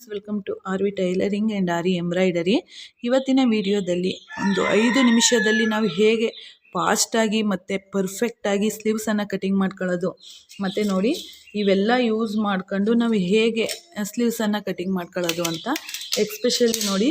Welcome to R V tailoring and aari embroidery ಇವತ್ತಿನ ವಿಡಿಯೋದಲ್ಲಿ ಒಂದು ಐದು ನಿಮಿಷದಲ್ಲಿ ನಾವು ಹೇಗೆ ಫಾಸ್ಟಾಗಿ ಮತ್ತು ಪರ್ಫೆಕ್ಟಾಗಿ ಸ್ಲೀವ್ಸನ್ನು ಕಟಿಂಗ್ ಮಾಡ್ಕೊಳ್ಳೋದು. ಮತ್ತು ನೋಡಿ, ಇವೆಲ್ಲ ಯೂಸ್ ಮಾಡ್ಕೊಂಡು ನಾವು ಹೇಗೆ ಸ್ಲೀವ್ಸನ್ನು ಕಟಿಂಗ್ ಮಾಡ್ಕೊಳ್ಳೋದು ಅಂತ. ಎಕ್ಸ್ಪೆಷಲಿ ನೋಡಿ,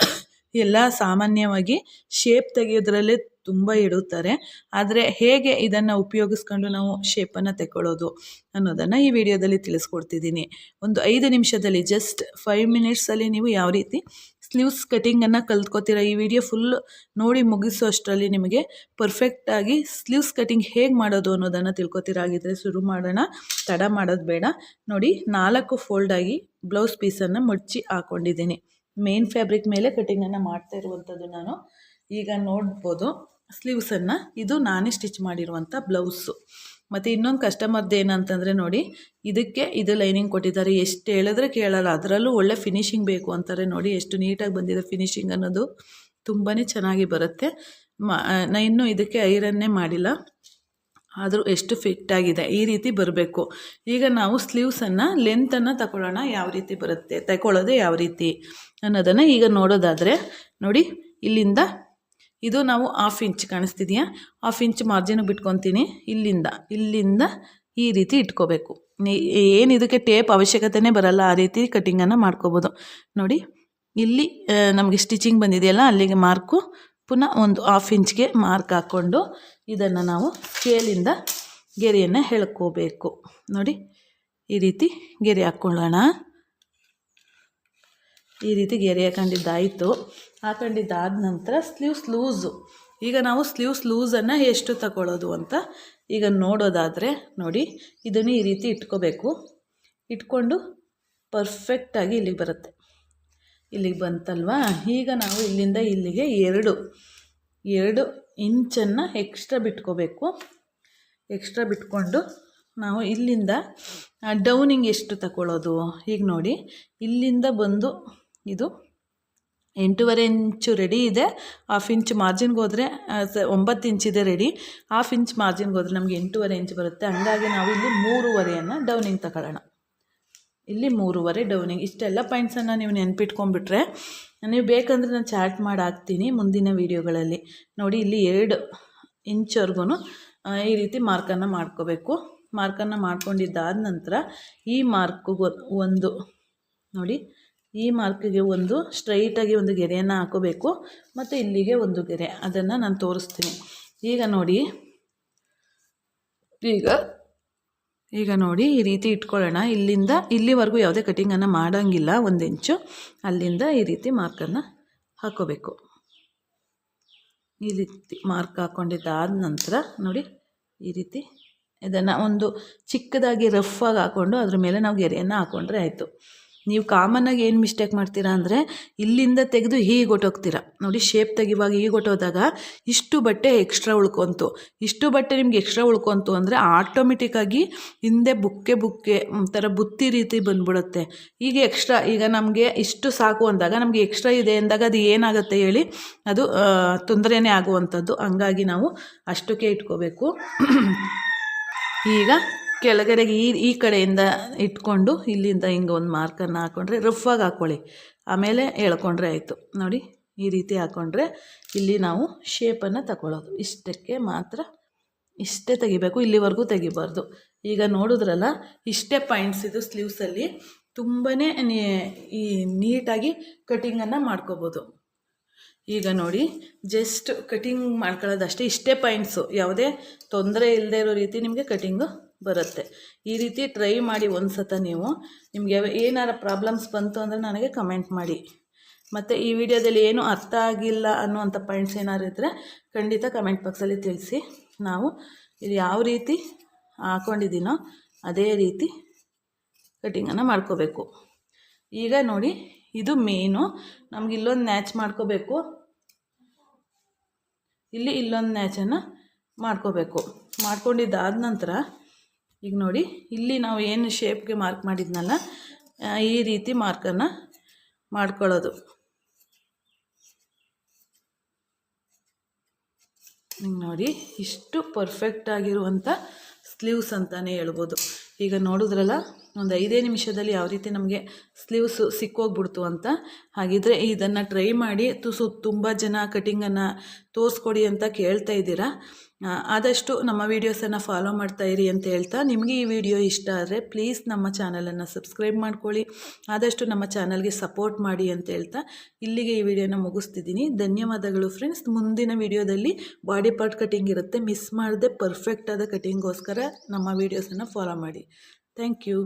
ಎಲ್ಲ ಸಾಮಾನ್ಯವಾಗಿ ಶೇಪ್ ತೆಗೆಯೋದ್ರಲ್ಲೇ ತುಂಬ ಇಡುತ್ತಾರೆ. ಆದರೆ ಹೇಗೆ ಇದನ್ನು ಉಪಯೋಗಿಸ್ಕೊಂಡು ನಾವು ಶೇಪನ್ನು ತೆಕ್ಕೊಳ್ಳೋದು ಅನ್ನೋದನ್ನು ಈ ವಿಡಿಯೋದಲ್ಲಿ ತಿಳಿಸ್ಕೊಡ್ತಿದ್ದೀನಿ. ಒಂದು ಐದು ನಿಮಿಷದಲ್ಲಿ ಜಸ್ಟ್ ಫೈವ್ ಮಿನಿಟ್ಸಲ್ಲಿ ನೀವು ಯಾವ ರೀತಿ ಸ್ಲೀವ್ಸ್ ಕಟಿಂಗನ್ನು ಕಲ್ತ್ಕೋತೀರ ಈ ವಿಡಿಯೋ ಫುಲ್ ನೋಡಿ ಮುಗಿಸೋ ಅಷ್ಟರಲ್ಲಿ ನಿಮಗೆ ಪರ್ಫೆಕ್ಟಾಗಿ ಸ್ಲೀವ್ಸ್ ಕಟಿಂಗ್ ಹೇಗೆ ಮಾಡೋದು ಅನ್ನೋದನ್ನು ತಿಳ್ಕೊತೀರ. ಆಗಿದ್ದರೆ ಶುರು ಮಾಡೋಣ. ತಡ ಮಾಡೋದು ಬೇಡ. ನೋಡಿ, ನಾಲ್ಕು ಫೋಲ್ಡಾಗಿ ಬ್ಲೌಸ್ ಪೀಸನ್ನು ಮುಚ್ಚಿ ಹಾಕ್ಕೊಂಡಿದ್ದೀನಿ ಮೇನ್ ಫ್ಯಾಬ್ರಿಕ್ ಮೇಲೆ ಕಟಿಂಗನ್ನು ಮಾಡ್ತಾ ಇರುವಂಥದ್ದು ನಾನು. ಈಗ ನೋಡ್ಬೋದು. ಸ್ಲೀವ್ಸನ್ನು ಇದು ನಾನೇ ಸ್ಟಿಚ್ ಮಾಡಿರುವಂಥ ಬ್ಲೌಸು. ಮತ್ತು ಇನ್ನೊಂದು ಕಸ್ಟಮರ್ದು ಏನಂತಂದರೆ ನೋಡಿ, ಇದಕ್ಕೆ ಇದು ಲೈನಿಂಗ್ ಕೊಟ್ಟಿದ್ದಾರೆ. ಎಷ್ಟು ಹೇಳಿದ್ರೆ ಕೇಳಲ್ಲ, ಅದರಲ್ಲೂ ಒಳ್ಳೆ ಫಿನಿಶಿಂಗ್ ಬೇಕು ಅಂತಾರೆ ನೋಡಿ, ಎಷ್ಟು ನೀಟಾಗಿ ಬಂದಿದೆ ಫಿನಿಶಿಂಗ್ ಅನ್ನೋದು ತುಂಬಾ ಚೆನ್ನಾಗಿ ಬರುತ್ತೆ. ಮ ನಾ ಇನ್ನೂ ಇದಕ್ಕೆ ಐರನ್ನೇ ಮಾಡಿಲ್ಲ. ಆದರೂ ಎಷ್ಟು ಫಿಟ್ ಆಗಿದೆ, ಈ ರೀತಿ ಬರಬೇಕು. ಈಗ ನಾವು ಸ್ಲೀವ್ಸನ್ನು ಲೆಂತನ್ನು ತಗೊಳ್ಳೋಣ ಯಾವ ರೀತಿ ಬರುತ್ತೆ ತಗೊಳ್ಳೋದು ಯಾವ ರೀತಿ ಅನ್ನೋದನ್ನು ಈಗ ನೋಡೋದಾದರೆ ನೋಡಿ, ಇಲ್ಲಿಂದ ಇದು ನಾವು ಹಾಫ್ ಇಂಚ್ ಕಾಣಿಸ್ತಿದೆಯಾ? ಹಾಫ್ ಇಂಚ್ ಮಾರ್ಜಿನ್ ಬಿಟ್ಕೊತೀನಿ. ಇಲ್ಲಿಂದ ಇಲ್ಲಿಂದ ಈ ರೀತಿ ಇಟ್ಕೋಬೇಕು. ಏನು ಇದಕ್ಕೆ ಟೇಪ್ ಅವಶ್ಯಕತೆನೇ ಬರಲ್ಲ, ಆ ರೀತಿ ಕಟ್ಟಿಂಗನ್ನು ಮಾಡ್ಕೋಬೋದು. ನೋಡಿ, ಇಲ್ಲಿ ನಮಗೆ ಸ್ಟಿಚಿಂಗ್ ಬಂದಿದೆಯಲ್ಲ, ಅಲ್ಲಿಗೆ ಮಾರ್ಕು ಪುನಃ ಒಂದು ಹಾಫ್ ಇಂಚ್ಗೆ ಮಾರ್ಕ್ ಹಾಕ್ಕೊಂಡು ಇದನ್ನು ನಾವು ಕೇಲಿಂದ ಗೆರೆಯನ್ನು ಹೇಳ್ಕೋಬೇಕು ನೋಡಿ, ಈ ರೀತಿ ಗೆರೆ ಹಾಕ್ಕೊಳ್ಳೋಣ. ಈ ರೀತಿ ಗೆರೆ ಹಾಕೊಂಡಿದ್ದಾಯಿತು ಹಾಕೊಂಡಿದ್ದಾದ ನಂತರ ಸ್ಲೀವ್ಸ್ ಲೂಸು. ಈಗ ನಾವು ಸ್ಲೀವ್ಸ್ ಲೂಸನ್ನು ಎಷ್ಟು ತಗೊಳ್ಳೋದು ಅಂತ ಈಗ ನೋಡೋದಾದರೆ ನೋಡಿ, ಇದನ್ನು ಈ ರೀತಿ ಇಟ್ಕೋಬೇಕು. ಇಟ್ಕೊಂಡು ಪರ್ಫೆಕ್ಟಾಗಿ ಇಲ್ಲಿಗೆ ಬರುತ್ತೆ. ಇಲ್ಲಿಗೆ ಬಂತಲ್ವಾ? ಈಗ ನಾವು ಇಲ್ಲಿಂದ ಇಲ್ಲಿಗೆ ಎರಡು ಎರಡು ಇಂಚನ್ನು ಎಕ್ಸ್ಟ್ರಾ ಬಿಟ್ಕೋಬೇಕು. ಎಕ್ಸ್ಟ್ರಾ ಬಿಟ್ಕೊಂಡು ನಾವು ಇಲ್ಲಿಂದ ಡೌನಿಂಗ್ ಎಷ್ಟು ತಗೊಳ್ಳೋದು ಈಗ ನೋಡಿ, ಇಲ್ಲಿಂದ ಬಂದು ಇದು ಎಂಟೂವರೆ ಇಂಚು ರೆಡಿ ಇದೆ. ಹಾಫ್ ಇಂಚ್ ಮಾರ್ಜಿನ್ಗೆ ಹೋದರೆ ಒಂಬತ್ತು ಇದೆ ರೆಡಿ ಹಾಫ್ ಇಂಚ್ ಮಾರ್ಜಿನ್ಗೆ ಹೋದರೆ ನಮಗೆ ಎಂಟೂವರೆ ಇಂಚ್ ಬರುತ್ತೆ. ಹಂಗಾಗಿ ನಾವು ಇಲ್ಲಿ ಮೂರುವರೆಯನ್ನು ಡೌನಿಂಗ್ ತಗೊಳ್ಳೋಣ. ಇಲ್ಲಿ ಮೂರುವರೆ ಡೌನಿಂಗ್ ಇಷ್ಟೆಲ್ಲ ಪಾಯಿಂಟ್ಸನ್ನು ನೀವು ನೆನ್ಪಿಟ್ಕೊಂಡ್ಬಿಟ್ರೆ, ನೀವು ಬೇಕಂದರೆ ನಾನು ಚಾರ್ಟ್ ಮಾಡಿ ಹಾಕ್ತೀನಿ ಮುಂದಿನ ವೀಡಿಯೋಗಳಲ್ಲಿ ನೋಡಿ, ಇಲ್ಲಿ ಎರಡು ಇಂಚ್ವರೆಗೂ ಈ ರೀತಿ ಮಾರ್ಕನ್ನು ಮಾಡ್ಕೋಬೇಕು. ಮಾರ್ಕನ್ನು ಮಾಡ್ಕೊಂಡಿದ್ದಾದ ನಂತರ ಈ ಮಾರ್ಕ್ಗೆ ಒಂದು, ನೋಡಿ ಈ ಮಾರ್ಕಿಗೆ ಒಂದು ಸ್ಟ್ರೈಟಾಗಿ ಒಂದು ಗೆರೆಯನ್ನು ಹಾಕೋಬೇಕು. ಮತ್ತು ಇಲ್ಲಿಗೆ ಒಂದು ಗೆರೆ. ಅದನ್ನು ನಾನು ತೋರಿಸ್ತೀನಿ. ಈಗ ನೋಡಿ. ಈಗ ಈಗ ನೋಡಿ ಈ ರೀತಿ ಇಟ್ಕೊಳ್ಳೋಣ. ಇಲ್ಲಿಂದ, ಇಲ್ಲಿವರೆಗೂ ಯಾವುದೇ ಕಟಿಂಗನ್ನು ಮಾಡೋಂಗಿಲ್ಲ ಒಂದು ಇಂಚು ಅಲ್ಲಿಂದ ಈ ರೀತಿ ಮಾರ್ಕನ್ನು ಹಾಕೋಬೇಕು. ಈ ರೀತಿ ಮಾರ್ಕ್ ಹಾಕ್ಕೊಂಡಿದ್ದಾದ ನಂತರ ನೋಡಿ, ಈ ರೀತಿ ಇದನ್ನು ಒಂದು ಚಿಕ್ಕದಾಗಿ ರಫ್ ಆಗಿ ಹಾಕ್ಕೊಂಡು ಅದ್ರ ಮೇಲೆ ನಾವು ಗೆರೆಯನ್ನು ಹಾಕ್ಕೊಂಡ್ರೆ ಆಯಿತು. ನೀವು ಕಾಮನ್ನಾಗಿ ಏನು ಮಿಸ್ಟೇಕ್ ಮಾಡ್ತೀರಾ ಅಂದರೆ ಇಲ್ಲಿಂದ ತೆಗೆದು ಹೀಗೆ ಹೊಟ್ಟೋಗ್ತೀರ ನೋಡಿ ಶೇಪ್ ತೆಗಿವಾಗ ಹೀಗೆ ಹೊಟ್ಟೋದಾಗ ಇಷ್ಟು ಬಟ್ಟೆ ಎಕ್ಸ್ಟ್ರಾ ಉಳ್ಕೊಂತು. ಇಷ್ಟು ಬಟ್ಟೆ ನಿಮ್ಗೆ ಎಕ್ಸ್ಟ್ರಾ ಉಳ್ಕೊಂತು ಅಂದರೆ ಆಟೋಮೆಟಿಕ್ಕಾಗಿ ಹಿಂದೆ ಬುಕ್ಕೆ ಬುಕ್ಕೆ ಒಂಥರ ಬುತ್ತಿ ರೀತಿ ಬಂದ್ಬಿಡುತ್ತೆ. ಈಗ ಎಕ್ಸ್ಟ್ರಾ ಈಗ ನಮಗೆ ಇಷ್ಟು ಸಾಕು ಅಂದಾಗ ನಮಗೆ ಎಕ್ಸ್ಟ್ರಾ ಇದೆ ಅಂದಾಗ ಅದು ಏನಾಗುತ್ತೆ ಹೇಳಿ ಅದು ತೊಂದರೆನೇ ಆಗುವಂಥದ್ದು. ಹಂಗಾಗಿ ನಾವು ಅಷ್ಟಕ್ಕೆ ಇಟ್ಕೋಬೇಕು. ಈಗ ಕೆಳಗಡೆಗೆ ಈ ಈ ಕಡೆಯಿಂದ ಇಟ್ಕೊಂಡು ಇಲ್ಲಿಂದ ಹಿಂಗೆ ಒಂದು ಮಾರ್ಕನ್ನು ಹಾಕ್ಕೊಂಡ್ರೆ ರಫಾಗಿ ಹಾಕ್ಕೊಳ್ಳಿ ಆಮೇಲೆ ಎಳ್ಕೊಂಡ್ರೆ ಆಯಿತು. ನೋಡಿ, ಈ ರೀತಿ ಹಾಕ್ಕೊಂಡ್ರೆ ಇಲ್ಲಿ ನಾವು ಶೇಪನ್ನು ತಗೊಳ್ಳೋದು. ಇಷ್ಟಕ್ಕೆ ಮಾತ್ರ ಇಷ್ಟೇ ತೆಗಿಬೇಕು, ಇಲ್ಲಿವರೆಗೂ ತೆಗಿಬಾರ್ದು. ಈಗ ನೋಡಿದ್ರಲ್ಲ, ಇಷ್ಟೇ ಪಾಯಿಂಟ್ಸ್ ಇದು ಸ್ಲೀವ್ಸಲ್ಲಿ. ತುಂಬಾ ಈ ನೀಟಾಗಿ ಕಟಿಂಗನ್ನು ಮಾಡ್ಕೋಬೋದು. ಈಗ ನೋಡಿ, ಜಸ್ಟ್ ಕಟಿಂಗ್ ಮಾಡ್ಕೊಳ್ಳೋದಷ್ಟೇ, ಇಷ್ಟೇ ಪಾಯಿಂಟ್ಸು. ಯಾವುದೇ ತೊಂದರೆ ಇಲ್ಲದೆ ಇರೋ ರೀತಿ ನಿಮಗೆ ಕಟಿಂಗು ಬರುತ್ತೆ. ಈ ರೀತಿ ಟ್ರೈ ಮಾಡಿ ಒಂದು ಸತ ನೀವು ನಿಮಗೆ ಏನಾರ ಪ್ರಾಬ್ಲಮ್ಸ್ ಬಂತು ಅಂದರೆ ನನಗೆ ಕಮೆಂಟ್ ಮಾಡಿ. ಮತ್ತು ಈ ವಿಡಿಯೋದಲ್ಲಿ ಏನು ಅರ್ಥ ಆಗಿಲ್ಲ ಅನ್ನುವಂಥ ಪಾಯಿಂಟ್ಸ್ ಏನಾದ್ರು ಇದ್ದರೆ ಖಂಡಿತ ಕಮೆಂಟ್ ಬಾಕ್ಸಲ್ಲಿ ತಿಳಿಸಿ. ನಾವು ಇಲ್ಲಿ ಯಾವ ರೀತಿ ಹಾಕ್ಕೊಂಡಿದ್ದೀನೋ ಅದೇ ರೀತಿ ಕಟಿಂಗನ್ನು ಮಾಡ್ಕೋಬೇಕು. ಈಗ ನೋಡಿ, ಇದು ಮೇನು ನಮ್ಗೆ ಇಲ್ಲೊಂದು ನ್ಯಾಚ್ ಮಾಡ್ಕೋಬೇಕು. ಇಲ್ಲಿ ಇಲ್ಲೊಂದು ನ್ಯಾಚನ್ನು ಮಾಡ್ಕೋಬೇಕು. ಮಾಡ್ಕೊಂಡಿದ್ದಾದ ನಂತರ ಈಗ ನೋಡಿ, ಇಲ್ಲಿ ನಾವು ಏನು ಶೇಪ್ಗೆ ಮಾರ್ಕ್ ಮಾಡಿದ್ನಲ್ಲ ಈ ರೀತಿ ಮಾರ್ಕನ್ನು ಮಾಡ್ಕೊಳ್ಳೋದು. ಹಿಂಗೆ ನೋಡಿ, ಇಷ್ಟು ಪರ್ಫೆಕ್ಟ್ ಆಗಿರುವಂಥ ಸ್ಲೀವ್ಸ್ ಅಂತಲೇ ಹೇಳ್ಬೋದು. ಈಗ ನೋಡಿದ್ರಲ್ಲ, ಒಂದು ಐದೇ ನಿಮಿಷದಲ್ಲಿ ಯಾವ ರೀತಿ ನಮಗೆ ಸ್ಲೀವ್ಸು ಸಿಕ್ಕೋಗ್ಬಿಡ್ತು ಅಂತ. ಹಾಗಿದ್ರೆ ಇದನ್ನು ಟ್ರೈ ಮಾಡಿ, ತುಸು ತುಂಬ ಜನ ಕಟಿಂಗನ್ನು ತೋರಿಸ್ಕೊಡಿ ಅಂತ ಕೇಳ್ತಾ ಇದ್ದೀರಾ. ಆದಷ್ಟು ನಮ್ಮ ವೀಡಿಯೋಸನ್ನು ಫಾಲೋ ಮಾಡ್ತಾ ಇರಿ ಅಂತ ಹೇಳ್ತಾ ನಿಮಗೆ ಈ ವಿಡಿಯೋ ಇಷ್ಟ ಆದರೆ ಪ್ಲೀಸ್ ನಮ್ಮ ಚಾನಲನ್ನು ಸಬ್ಸ್ಕ್ರೈಬ್ ಮಾಡ್ಕೊಳ್ಳಿ. ಆದಷ್ಟು ನಮ್ಮ ಚಾನಲ್ಗೆ ಸಪೋರ್ಟ್ ಮಾಡಿ ಅಂತ ಹೇಳ್ತಾ ಇಲ್ಲಿಗೆ ಈ ವಿಡಿಯೋನ ಮುಗಿಸ್ತಿದ್ದೀನಿ. ಧನ್ಯವಾದಗಳು ಫ್ರೆಂಡ್ಸ್ ಮುಂದಿನ ವಿಡಿಯೋದಲ್ಲಿ ಬಾಡಿ ಪಾರ್ಟ್ ಕಟಿಂಗ್ ಇರುತ್ತೆ. ಮಿಸ್ ಮಾಡದೆ ಪರ್ಫೆಕ್ಟಾದ ಆದ ನಮ್ಮ ವೀಡಿಯೋಸನ್ನು ಫಾಲೋ ಮಾಡಿ. Thank you